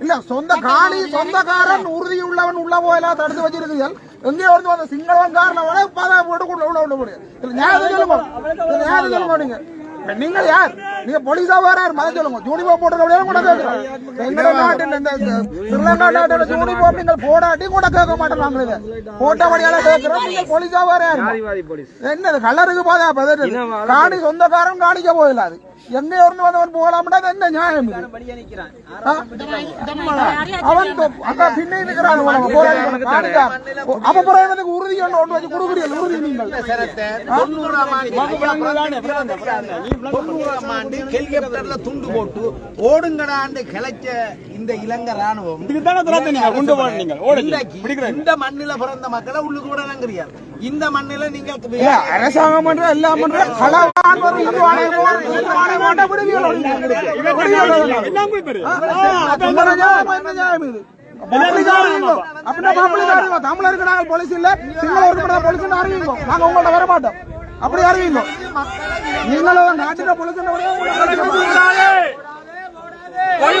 இல்ல சொந்த காணி சொந்தக்காரன் உறுதி உள்ளவன் உள்ள போயெல்லாம் தடுத்து வச்சிருக்கீர்கள் எங்கே வந்து வந்த சிங்களவன் காரணம் பதா போட்டு உள்ள உள்ள உள்ள இதுல நியாயத்தை சொல்லுங்க நீங்க நீங்கள் யார் நீங்க போலீஸா வேற யார் மதம் சொல்லுங்க யூனிஃபார்ம் போட்டு கூட கேட்கிறோம் எங்களோட நாட்டில் இந்த இந்த ஸ்ரீலங்கா நாட்டோட யூனிஃபார்ம் நீங்கள் போடாட்டி கூட கேட்க மாட்டோம் நாங்கள் இதை போட்டபடியால கேட்கிறோம் நீங்கள் போலீஸா வேற யார் என்னது கலருக்கு போதா பதறது காணி சொந்தக்காரன் காணிக்க போயிடாது எங்க இருந்து வந்தவன் போகலாம்னா என்ன நியாயம்? அவன் அங்க பின்னே. அப்ப பிறகு எனக்கு உறுதி ஒன்று வச்சு கொடுக்குறீங்க உறுதி நீங்கள் தொண்ணூறாம் ஆண்டு ஹெலிகாப்டர்ல துண்டு போட்டு ஓடுங்கடாண்டு கிளைச்ச இந்த இலங்கை ராணுவம் இந்த மண்ணில பிறந்த மக்களை உள்ளுக்கு விடலங்கிறீங்க இந்த மண்ணில நீங்க இல்ல, அரசாங்கம் பண்ற எல்லாம் பண்ற. தமிழருக்கு நாங்கள் போலீஸ் இல்ல மட்டும் போலீஸ் அறிவிங்க நாங்க உங்கள்ட்ட வர மாட்டோம் அப்படி அறிவிங்க நீங்களும் நாட்டின போலீஸ் பொய்